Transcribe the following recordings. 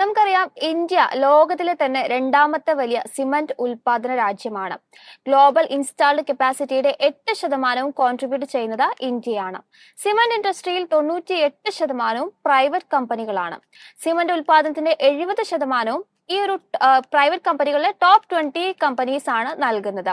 നമുക്കറിയാം ഇന്ത്യ ലോകത്തിലെ തന്നെ രണ്ടാമത്തെ വലിയ സിമന്റ് ഉൽപാദന രാജ്യമാണ്. ഗ്ലോബൽ ഇൻസ്റ്റാൾഡ് കപ്പാസിറ്റിയുടെ എട്ട് ശതമാനവും കോൺട്രിബ്യൂട്ട് ചെയ്യുന്നത് ഇന്ത്യയാണ്. സിമന്റ് ഇൻഡസ്ട്രിയിൽ തൊണ്ണൂറ്റി എട്ട് ശതമാനവും പ്രൈവറ്റ് കമ്പനികളാണ് സിമന്റ് ഉൽപാദനത്തിന്റെ എഴുപത് ശതമാനവും ഈ ഒരു പ്രൈവറ്റ് കമ്പനികളിലെ ടോപ്പ് ട്വന്റി കമ്പനീസ് ആണ് നൽകുന്നത്.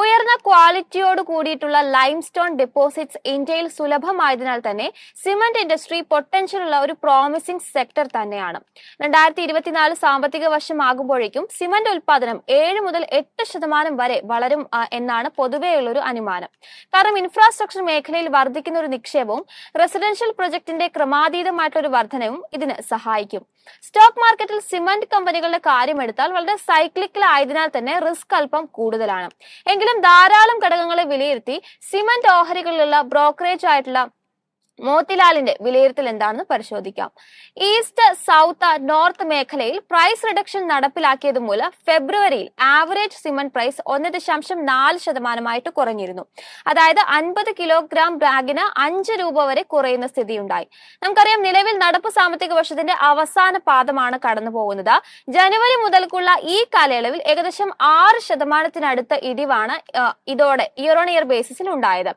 ഉയർന്ന ക്വാളിറ്റിയോട് കൂടിയിട്ടുള്ള ലൈം സ്റ്റോൺ ഡെപ്പോസിറ്റ്സ് ഇന്ത്യയിൽ സുലഭമായതിനാൽ തന്നെ സിമന്റ് ഇൻഡസ്ട്രി പൊട്ടൻഷ്യൽ ഉള്ള ഒരു പ്രോമിസിംഗ് സെക്ടർ തന്നെയാണ്. രണ്ടായിരത്തി ഇരുപത്തിനാല് സാമ്പത്തിക വർഷമാകുമ്പോഴേക്കും സിമന്റ് ഉൽപാദനം ഏഴ് മുതൽ എട്ട് ശതമാനം വരെ വളരും എന്നാണ് പൊതുവെയുള്ള ഒരു അനുമാനം. കാരണം ഇൻഫ്രാസ്ട്രക്ചർ മേഖലയിൽ വർദ്ധിക്കുന്ന ഒരു നിക്ഷേപവും റെസിഡൻഷ്യൽ പ്രൊജക്ടിന്റെ ക്രമാതീതമായിട്ടുള്ള ഒരു വർധനവും ഇതിന് സഹായിക്കും. സ്റ്റോക്ക് മാർക്കറ്റിൽ സിമന്റ് കമ്പനികളുടെ കാര്യമെടുത്താൽ വളരെ സൈക്ലിക്കൽ ആയതിനാൽ തന്നെ റിസ്ക് അല്പം കൂടുതലാണ്. എങ്കിലും ധാരാളം ഘടകങ്ങളെ വിലയിരുത്തി സിമന്റ് ഓഹരികളിലുള്ള ബ്രോക്കറേജ് ആയിട്ടുള്ള മോത്തിലാലിന്റെ വിലയിരുത്തൽ എന്താണെന്ന് പരിശോധിക്കാം. ഈസ്റ്റ് സൗത്ത് നോർത്ത് മേഖലയിൽ പ്രൈസ് റിഡക്ഷൻ നടപ്പിലാക്കിയത് മൂലം ഫെബ്രുവരിയിൽ ആവറേജ് സിമന്റ് പ്രൈസ് ഒന്ന് ദശാംശം നാല് ശതമാനമായിട്ട് കുറഞ്ഞിരുന്നു. അതായത് അൻപത് കിലോഗ്രാം ബാഗിന് അഞ്ച് രൂപ വരെ കുറയുന്ന സ്ഥിതിയുണ്ടായി. നമുക്കറിയാം നിലവിൽ നടപ്പ് സാമ്പത്തിക വർഷത്തിന്റെ അവസാന പാദമാണ് കടന്നു പോകുന്നത് ജനുവരി മുതൽക്കുള്ള ഈ കാലയളവിൽ ഏകദേശം ആറ് ശതമാനത്തിനടുത്ത ഇടിവാണ് ഇതോടെ ഇയർ ഓൺ ഇയർ ബേസിസിൽ ഉണ്ടായത്.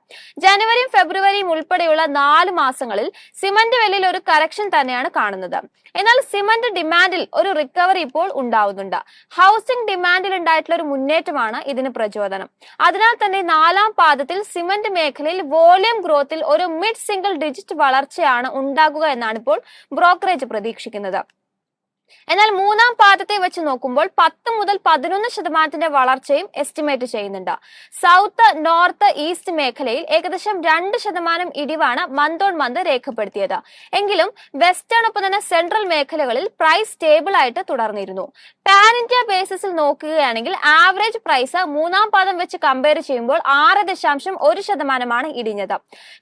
ജനുവരിയും ഫെബ്രുവരിയും ഉൾപ്പെടെയുള്ള നാല് മാസങ്ങളിൽ സിമന്റ് വിലയിൽ ഒരു കറക്ഷൻ തന്നെയാണ് കാണുന്നത്. എന്നാൽ സിമന്റ് ഡിമാൻഡിൽ ഒരു റിക്കവറി ഇപ്പോൾ ഉണ്ടാവുന്നുണ്ട്. ഹൗസിംഗ് ഡിമാൻഡിൽ ഉണ്ടായിട്ടുള്ള ഒരു മുന്നേറ്റമാണ് ഇതിന് പ്രചോദനം. അതിനാൽ തന്നെ നാലാം പാദത്തിൽ സിമന്റ് മേഖലയിൽ വോളിയം ഗ്രോത്തിൽ ഒരു മിഡ് സിംഗിൾ ഡിജിറ്റ് വളർച്ചയാണ് ഉണ്ടാകുക എന്നാണ് ഇപ്പോൾ ബ്രോക്കറേജ് പ്രതീക്ഷിക്കുന്നത്. എന്നാൽ മൂന്നാം പാദത്തെ വെച്ച് നോക്കുമ്പോൾ പത്ത് മുതൽ പതിനൊന്ന് ശതമാനത്തിന്റെ വളർച്ചയും എസ്റ്റിമേറ്റ് ചെയ്യുന്നുണ്ട്. സൗത്ത് നോർത്ത് ഈസ്റ്റ് മേഖലയിൽ ഏകദേശം രണ്ട് ശതമാനം ഇടിവാണ് മന്ത് ഓൺ മന്ത് രേഖപ്പെടുത്തിയത്. എങ്കിലും വെസ്റ്റേൺ ഒപ്പം തന്നെ സെൻട്രൽ മേഖലകളിൽ പ്രൈസ് സ്റ്റേബിൾ ആയിട്ട് തുടർന്നിരുന്നു. പാൻ ഇന്ത്യ ബേസിസിൽ നോക്കുകയാണെങ്കിൽ ആവറേജ് പ്രൈസ് മൂന്നാം പാദം വെച്ച് കമ്പയർ ചെയ്യുമ്പോൾ ആറ് ദശാംശം ഒരു ശതമാനമാണ് ഇടിഞ്ഞത്.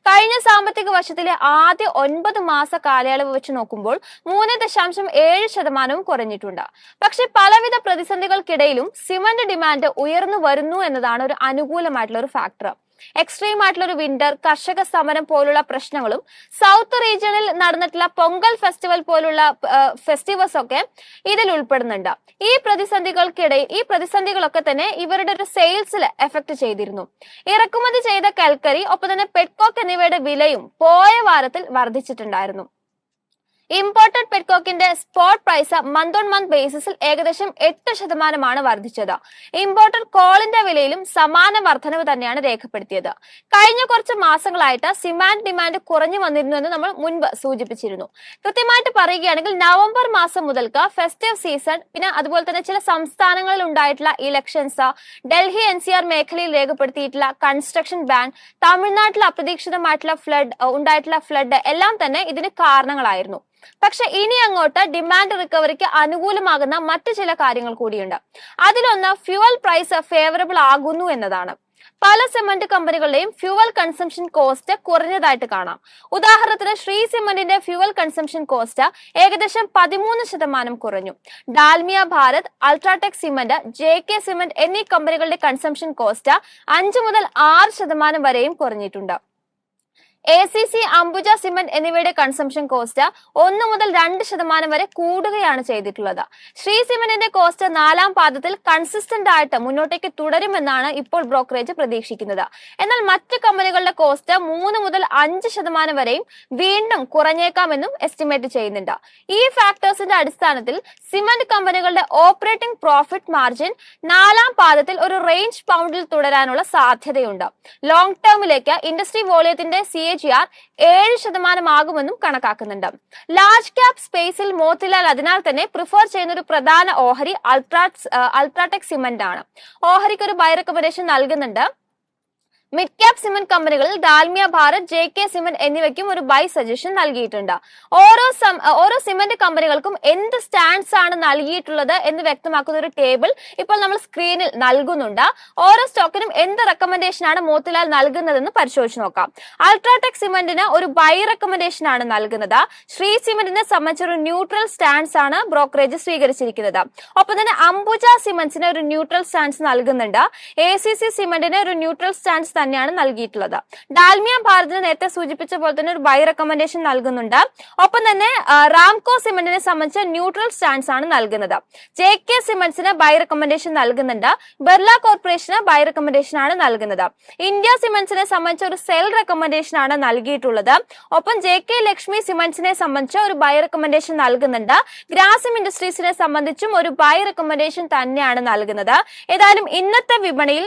കഴിഞ്ഞ സാമ്പത്തിക വർഷത്തിലെ ആദ്യ ഒൻപത് മാസ കാലയളവ് വെച്ച് നോക്കുമ്പോൾ മൂന്ന് ദശാംശം ഏഴ് ശതമാനവും കുറഞ്ഞിട്ടുണ്ട്. പക്ഷെ പലവിധ പ്രതിസന്ധികൾക്കിടയിലും സിമന്റ് ഡിമാൻഡ് ഉയർന്നു വരുന്നു എന്നതാണ് ഒരു അനുകൂലമായിട്ടുള്ള ഒരു ഫാക്ടർ എക്സ്ട്രീം ആയിട്ടുള്ള ഒരു വിന്റർ കർഷക സമരം പോലുള്ള പ്രശ്നങ്ങളും സൗത്ത് റീജിയണിൽ നടന്നിട്ടുള്ള പൊങ്കൽ ഫെസ്റ്റിവൽ പോലുള്ള ഫെസ്റ്റിവൽസ് ഒക്കെ ഇതിൽ ഉൾപ്പെടുന്നുണ്ട്. ഈ പ്രതിസന്ധികൾക്കിടയിൽ ഈ പ്രതിസന്ധികളൊക്കെ തന്നെ ഇവരുടെ ഒരു സെയിൽസിൽ എഫക്ട് ചെയ്തിരുന്നു. ഇറക്കുമതി ചെയ്ത കൽക്കരി ഒപ്പം തന്നെ പെട്കോക്ക് എന്നിവയുടെ വിലയും പോയ വാരത്തിൽ വർദ്ധിച്ചിട്ടുണ്ടായിരുന്നു. Imported പെറ്റ്കോക്കിന്റെ spot price month on month ബേസിസിൽ ഏകദേശം എട്ട് ശതമാനമാണ് വർദ്ധിച്ചത്. ഇമ്പോർട്ടഡ് കോളിന്റെ വിലയിലും സമാന വർധനവ് തന്നെയാണ് രേഖപ്പെടുത്തിയത്. കഴിഞ്ഞ കുറച്ച് മാസങ്ങളായിട്ട് സിമാൻഡ് ഡിമാൻഡ് കുറഞ്ഞു വന്നിരുന്നു എന്ന് നമ്മൾ മുൻപ് സൂചിപ്പിച്ചിരുന്നു. കൃത്യമായിട്ട് പറയുകയാണെങ്കിൽ നവംബർ മാസം മുതൽക്ക് ഫെസ്റ്റീവ് സീസൺ പിന്നെ അതുപോലെ തന്നെ ചില സംസ്ഥാനങ്ങളിൽ ഉണ്ടായിട്ടുള്ള elections Delhi N C R മേഖലയിൽ രേഖപ്പെടുത്തിയിട്ടുള്ള കൺസ്ട്രക്ഷൻ ബാൻ തമിഴ്നാട്ടിൽ അപ്രതീക്ഷിതമായിട്ടുള്ള ഫ്ലഡ് ഉണ്ടായിട്ടുള്ള ഫ്ലഡ് എല്ലാം തന്നെ ഇതിന് കാരണങ്ങളായിരുന്നു. പക്ഷെ ഇനി അങ്ങോട്ട് ഡിമാൻഡ് റിക്കവറിക്ക് അനുകൂലമാകുന്ന മറ്റു ചില കാര്യങ്ങൾ കൂടിയുണ്ട്. അതിലൊന്ന് ഫ്യുവൽ പ്രൈസ് ഫേവറബിൾ ആകുന്നു എന്നതാണ്. പല സിമന്റ് കമ്പനികളുടെയും ഫ്യുവൽ കൺസംഷൻ കോസ്റ്റ് കുറഞ്ഞതായിട്ട് കാണാം. ഉദാഹരണത്തിന് ശ്രീ സിമന്റിന്റെ ഫ്യുവൽ കൺസംഷൻ കോസ്റ്റ് ഏകദേശം പതിമൂന്ന് ശതമാനം കുറഞ്ഞു. Dalmia Bharat UltraTech cement J K cement എന്നീ കമ്പനികളുടെ കൺസംഷൻ കോസ്റ്റ് അഞ്ച് മുതൽ ആറ് ശതമാനം വരെയും കുറഞ്ഞിട്ടുണ്ട്. A C C Ambuja cement എന്നിവയുടെ കൺസംഷൻ കോസ്റ്റ് ഒന്ന് മുതൽ രണ്ട് ശതമാനം വരെ കൂടുകയാണ് ചെയ്തിട്ടുള്ളത്. ശ്രീ സിമന്റിന്റെ കോസ്റ്റ് നാലാം പാദത്തിൽ കൺസിസ്റ്റന്റ് ആയിട്ട് മുന്നോട്ടേക്ക് തുടരുമെന്നാണ് ഇപ്പോൾ ബ്രോക്കറേജ് പ്രതീക്ഷിക്കുന്നത്. എന്നാൽ മറ്റ് കമ്പനികളുടെ കോസ്റ്റ് മൂന്ന് മുതൽ അഞ്ച് ശതമാനം വരെയും വീണ്ടും കുറഞ്ഞേക്കാമെന്നും എസ്റ്റിമേറ്റ് ചെയ്യുന്നുണ്ട്. ഈ ഫാക്ടേഴ്സിന്റെ അടിസ്ഥാനത്തിൽ സിമന്റ് കമ്പനികളുടെ ഓപ്പറേറ്റിംഗ് പ്രോഫിറ്റ് മാർജിൻ നാലാം പാദത്തിൽ ഒരു റേഞ്ച് പൗണ്ടിൽ തുടരാനുള്ള സാധ്യതയുണ്ട്. ലോങ് ടേമിലേക്ക് ഇൻഡസ്ട്രി വോളിയത്തിന്റെ സി ജി ഏഴ് ശതമാനമാകുമെന്നും കണക്കാക്കുന്നുണ്ട്. ലാർജ് ക്യാപ് സ്പേസിൽ മോത്തിലാൽ അതിനാൽ തന്നെ പ്രിഫർ ചെയ്യുന്ന ഒരു പ്രധാന ഓഹരി അൾട്രാ അൾട്രാടെക് സിമന്റ് ആണ്. ഓഹരിക്ക് ഒരു ബൈ റെക്കമെൻഡേഷൻ നൽകുന്നുണ്ട്. മിഡ് ക്യാപ് സിമന്റ് കമ്പനികളിൽ Dalmia Bharat J K cement എന്നിവയ്ക്കും ഒരു ബൈ സജഷൻ നൽകിയിട്ടുണ്ട്. ഓരോ ഓരോ സിമന്റ് കമ്പനികൾക്കും എന്ത് സ്റ്റാൻഡ്സ് ആണ് നൽകിയിട്ടുള്ളത് എന്ന് വ്യക്തമാക്കുന്ന ഒരു ടേബിൾ ഇപ്പോൾ നമ്മൾ സ്ക്രീനിൽ നൽകുന്നുണ്ട്. ഓരോ സ്റ്റോക്കിനും എന്ത് റെക്കമെൻഡേഷൻ ആണ് മോത്തിലാൽ നൽകുന്നതെന്ന് പരിശോധിച്ച് നോക്കാം. അൾട്രാടെക് സിമന്റിന് ഒരു ബൈ റെക്കമെൻഡേഷൻ ആണ് നൽകുന്നത്. ശ്രീ സിമന്റിനെ സംബന്ധിച്ച ഒരു ന്യൂട്രൽ സ്റ്റാൻഡ്സ് ആണ് ബ്രോക്കറേജ് സ്വീകരിച്ചിരിക്കുന്നത്. ഒപ്പം തന്നെ അംബുജ സിമന്റ്സിന് ഒരു ന്യൂട്രൽ സ്റ്റാൻഡ്സ് നൽകുന്നുണ്ട്. എ സി സി സിമന്റിന് ഒരു ന്യൂട്രൽ സ്റ്റാൻഡ്സ് തന്നെയാണ് നൽകിയിട്ടുള്ളത്. ഡാൽമിയ ഭാരതിന് നേരത്തെ സൂചിപ്പിച്ച പോലെ തന്നെ ഒരു ബൈ റെക്കമെൻഡേഷൻ നൽകുന്നുണ്ട്. ഒപ്പം തന്നെ റാംകോ സിമെന്റിനെ സംബന്ധിച്ച് ന്യൂട്രൽ സ്റ്റാൻസ് ആണ് നൽകുന്നത്. ജെ കെ സിമെന്റ്സിന് ബൈ റെക്കമെൻഡേഷൻ നൽകുന്നുണ്ട്. ബിർല കോർപ്പറേഷന് ബൈ റെക്കമെൻഡേഷൻ ആണ് നൽകുന്നത്. ഇന്ത്യ സിമെന്റ്സിനെ സംബന്ധിച്ച് ഒരു സെൽ റെക്കമെൻഡേഷൻ ആണ് നൽകിയിട്ടുള്ളത്. ഒപ്പം ജെ കെ ലക്ഷ്മി സിമെന്റ്സിനെ സംബന്ധിച്ച് ഒരു ബൈ റെക്കമെൻഡേഷൻ നൽകുന്നുണ്ട്. ഗ്രാസിം ഇൻഡസ്ട്രീസിനെ സംബന്ധിച്ചും ഒരു ബൈ റെക്കമെൻഡേഷൻ തന്നെയാണ് നൽകുന്നത്. ഏതായാലും ഇന്നത്തെ വിപണിയിൽ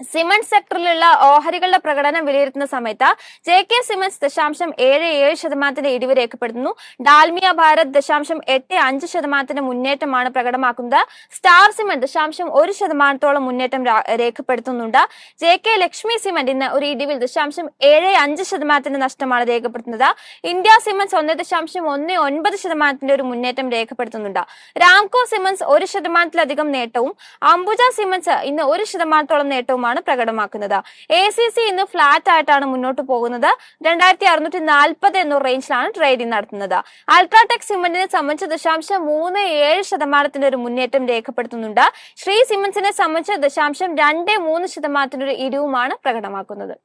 സിമന്റ് സെക്ടറിലുള്ള ഓഹരികളുടെ പ്രകടനം വിലയിരുത്തുന്ന സമയത്ത് ജെ കെ സിമന്റ്സ് ദശാംശം ഏഴ് ഏഴ് ശതമാനത്തിന്റെ ഇടിവ് രേഖപ്പെടുത്തുന്നു. ഡാൽമിയ ഭാരത് ദശാംശം എട്ട് അഞ്ച് ശതമാനത്തിന്റെ മുന്നേറ്റമാണ് പ്രകടമാക്കുന്നത്. സ്റ്റാർ സിമന്റ് ദശാംശം ഒരു ശതമാനത്തോളം മുന്നേറ്റം രേഖപ്പെടുത്തുന്നുണ്ട്. ജെ കെ ലക്ഷ്മി സിമന്റ് ഇന്ന് ഒരു ഇടിവിൽ ദശാംശം ഏഴ് അഞ്ച് ശതമാനത്തിന്റെ നഷ്ടമാണ് രേഖപ്പെടുത്തുന്നത്. ഇന്ത്യ സിമന്റ്സ് ഒന്ന് ദശാംശം ഒന്ന് ഒൻപത് ശതമാനത്തിന്റെ ഒരു മുന്നേറ്റം രേഖപ്പെടുത്തുന്നുണ്ട്. രാംകോ സിമന്റ്സ് ഒരു ശതമാനത്തിലധികം നേട്ടവും അംബുജ സിമന്റ്സ് ഇന്ന് ഒരു ശതമാനത്തോളം നേട്ടവുമാണ് പ്രകടമാക്കുന്നത്. എ സി സി ഇന്ന് ഫ്ലാറ്റ് ആയിട്ടാണ് മുന്നോട്ട് പോകുന്നത്. രണ്ടായിരത്തി അറുന്നൂറ്റി നാൽപ്പത് എന്ന റേഞ്ചിലാണ് ട്രേഡിംഗ് നടത്തുന്നത്. അൾട്രാടെക് സിമന്റിനെ സംബന്ധിച്ച് ദശാംശം മൂന്ന് ഏഴ് ശതമാനത്തിന്റെ ഒരു മുന്നേറ്റം രേഖപ്പെടുത്തുന്നുണ്ട്. ശ്രീ സിമന്റ്സിനെ സംബന്ധിച്ച് ദശാംശം രണ്ട് മൂന്ന് ശതമാനത്തിന്റെ ഒരു ഇടിവുമാണ് പ്രകടമാക്കുന്നത്.